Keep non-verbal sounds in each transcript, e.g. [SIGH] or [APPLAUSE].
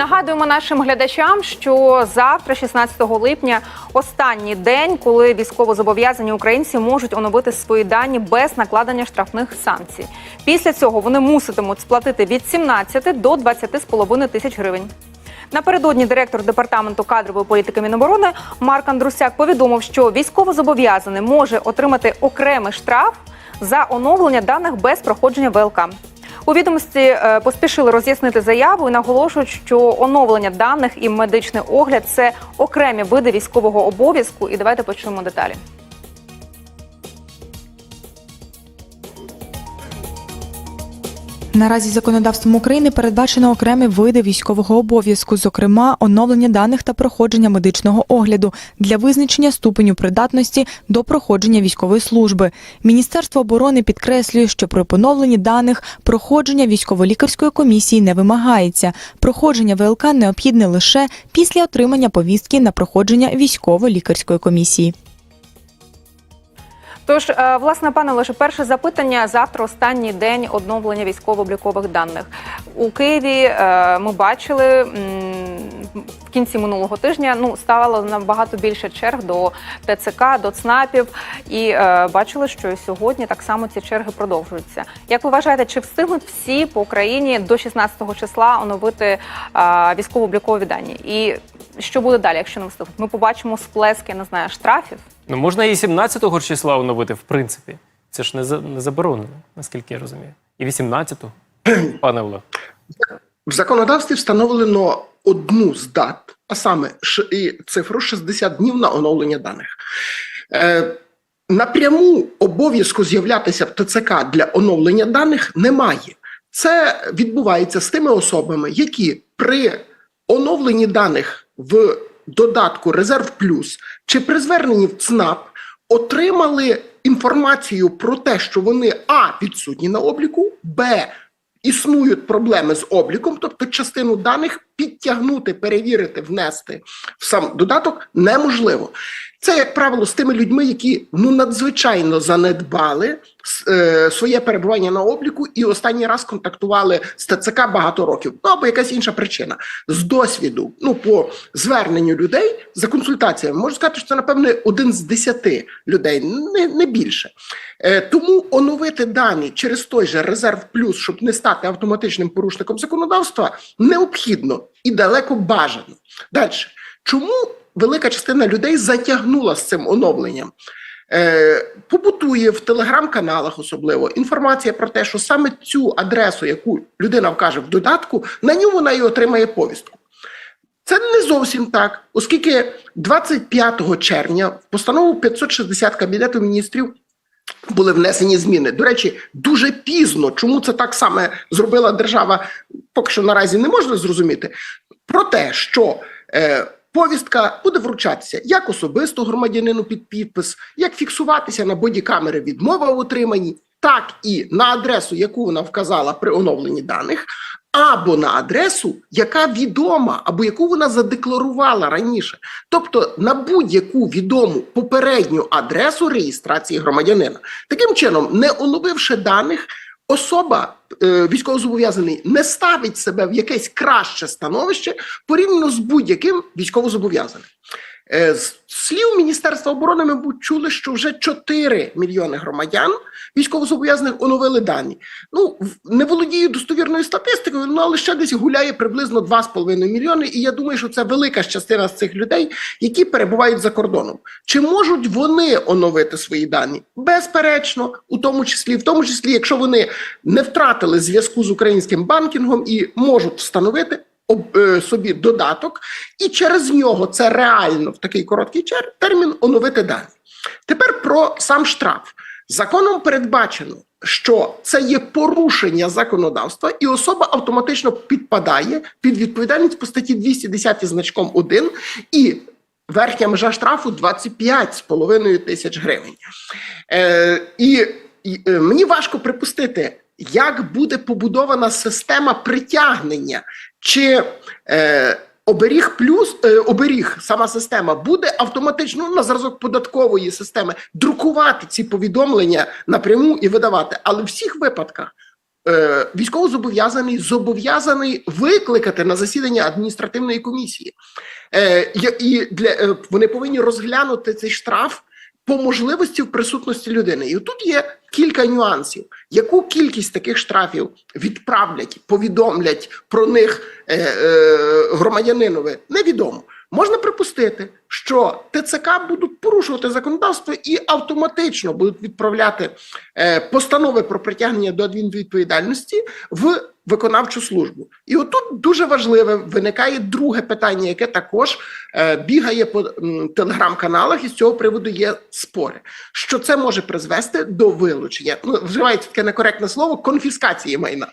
Нагадуємо нашим глядачам, що завтра, 16 липня, останній день, коли військовозобов'язані українці можуть оновити свої дані без накладення штрафних санкцій. Після цього вони муситимуть сплатити від 17 до 20,5 тисяч гривень. Напередодні директор департаменту кадрової політики Міноборони Марк Андрусяк повідомив, що військовозобов'язаний може отримати окремий штраф за оновлення даних без проходження ВЛК. У відомості е, поспішили роз'яснити заяву і наголошують, що оновлення даних і медичний огляд це окремі види військового обов'язку. І давайте почуємо деталі. Наразі законодавством України передбачено окремі види військового обов'язку, зокрема оновлення даних та проходження медичного огляду для визначення ступеню придатності до проходження військової служби. Міністерство оборони підкреслює, що при поновленні даних проходження військово-лікарської комісії не вимагається. Проходження ВЛК необхідне лише після отримання повістки на проходження військово-лікарської комісії. Тож, е, власне, пане Олеже, перше запитання завтра останній день оновлення військово-облікових даних у Києві. е, Ми бачили в кінці минулого тижня. Ну ставало набагато більше черг до ТЦК, до ЦНАПів, і е, бачили, що сьогодні так само ці черги продовжуються. Як ви вважаєте, чи встигнуть всі по Україні до 16 числа оновити військово-облікові дані? І що буде далі, якщо не встигнуть? Ми побачимо сплески, я не знаю, штрафів. Ну, можна і 17-го числа оновити, в принципі. Це ж не, за- не заборонено, наскільки я розумію. І 18-го, [CLEARS THROAT] пане Олег. В законодавстві встановлено одну з дат, а саме ш- і цифру 60 днів на оновлення даних. Е, напряму обов'язку з'являтися в ТЦК для оновлення даних немає. Це відбувається з тими особами, які при оновленні даних в додатку Резерв Плюс чи при зверненні в ЦНАП отримали інформацію про те, що вони а відсутні на обліку, б існують проблеми з обліком, тобто частину даних підтягнути, перевірити, внести в сам додаток неможливо. Це, як правило, з тими людьми, які ну надзвичайно занедбали е, своє перебування на обліку і останній раз контактували з ТЦК багато років. Ну або якась інша причина. З досвіду, ну по зверненню людей за консультаціями, можу сказати, що це напевне один з десяти людей, не, не більше. Е, тому оновити дані через той же резерв плюс, щоб не стати автоматичним порушником законодавства, необхідно і далеко бажано. Далі, чому велика частина людей затягнула з цим оновленням? Е, побутує в телеграм-каналах, особливо інформація про те, що саме цю адресу, яку людина вкаже в додатку, на ньому вона і отримає повістку. Це не зовсім так, оскільки 25 червня в постанову 560 Кабінету міністрів були внесені зміни. До речі, дуже пізно. Чому це так саме зробила держава? Поки що наразі не можна зрозуміти. Про те, що е, повістка буде вручатися як особисто громадянину під підпис, як фіксуватися на бодікамери відмова в отриманні, так і на адресу, яку вона вказала при оновленні даних. Або на адресу, яка відома, або яку вона задекларувала раніше, тобто на будь-яку відому попередню адресу реєстрації громадянина. Таким чином, не оновивши даних, особа військовозобов'язаний не ставить себе в якесь краще становище порівняно з будь-яким військовозобов'язаним. Е, З слів Міністерства оборони ми чули, що вже 4 мільйони громадян військовозобов'язаних оновили дані. Ну не володію достовірною статистикою, ну але ще десь гуляє приблизно 2,5 мільйони. І я думаю, що це велика частина з цих людей, які перебувають за кордоном. Чи можуть вони оновити свої дані? Безперечно, у тому числі, в тому числі, якщо вони не втратили зв'язку з українським банкінгом і можуть встановити собі додаток, і через нього це реально в такий короткий термін оновити дані. Тепер про сам штраф. Законом передбачено, що це є порушення законодавства, і особа автоматично підпадає під відповідальність по статті 210 значком 1 і верхня межа штрафу 25,5 тисяч гривень. Е, і, і е, мені важко припустити, як буде побудована система притягнення, чи е, оберіг плюс е, оберіг, сама система буде автоматично ну, на зразок податкової системи друкувати ці повідомлення напряму і видавати. Але в всіх випадках е, військовозобов'язаний зобов'язаний викликати на засідання адміністративної комісії. Е, і для е, вони повинні розглянути цей штраф по можливості в присутності людини. І тут є кілька нюансів. Яку кількість таких штрафів відправлять, повідомлять про них е, е, громадянинові, невідомо. Можна припустити, що ТЦК будуть порушувати законодавство і автоматично будуть відправляти е, постанови про притягнення до адмінвідповідальності в виконавчу службу. І отут дуже важливе виникає друге питання, яке також е, бігає по телеграм-каналах, і з цього приводу є спори. Що це може призвести до вилучення? Ну, вживається таке некоректне слово конфіскації майна.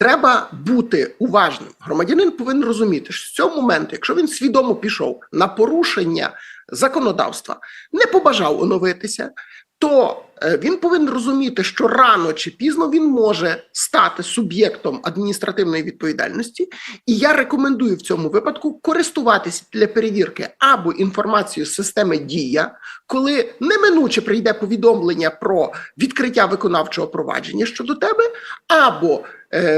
Треба бути уважним. Громадянин повинен розуміти, що з цього моменту, якщо він свідомо пішов на порушення законодавства, не побажав оновитися, то е, він повинен розуміти, що рано чи пізно він може стати суб'єктом адміністративної відповідальності. І я рекомендую в цьому випадку користуватися для перевірки або інформацією з системи Дія, коли неминуче прийде повідомлення про відкриття виконавчого провадження щодо тебе, або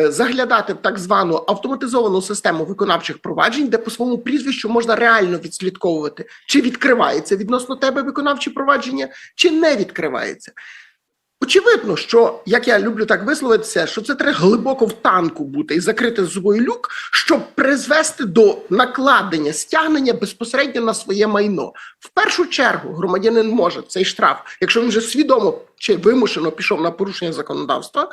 заглядати в так звану автоматизовану систему виконавчих проваджень, де по своєму прізвищу можна реально відслідковувати, чи відкривається відносно тебе виконавче провадження, чи не відкривається. Очевидно, що як я люблю так висловитися, що це треба глибоко в танку бути і закрити з собою люк, щоб призвести до накладення стягнення безпосередньо на своє майно. В першу чергу громадянин може цей штраф, якщо він вже свідомо чи вимушено пішов на порушення законодавства,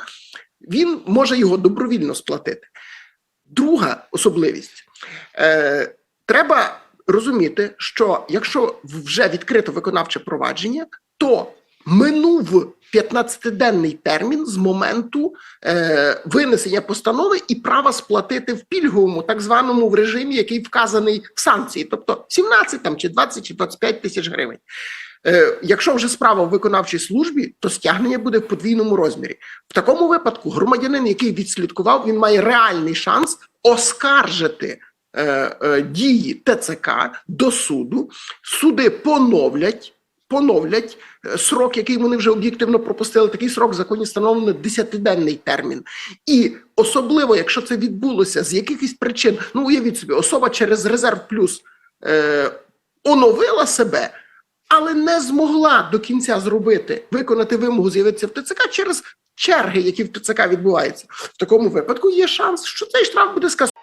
він може його добровільно сплатити. Друга особливість е, треба розуміти, що якщо вже відкрито виконавче провадження, то минув 15-денний термін з моменту е, винесення постанови і права сплатити в пільговому, так званому в режимі, який вказаний в санкції, тобто 17 там, чи 20 чи 25 тисяч гривень. Е, якщо вже справа в виконавчій службі, то стягнення буде в подвійному розмірі. В такому випадку громадянин, який відслідкував, він має реальний шанс оскаржити е, е, дії ТЦК до суду. Суди поновлять. Поновлять срок, який вони вже об'єктивно пропустили. Такий срок в законі встановлено 10-денний термін. І особливо, якщо це відбулося з якихось причин, ну уявіть собі, особа через резерв плюс е, оновила себе, але не змогла до кінця зробити, виконати вимогу з'явитися в ТЦК через черги, які в ТЦК відбуваються. В такому випадку є шанс, що цей штраф буде скасований.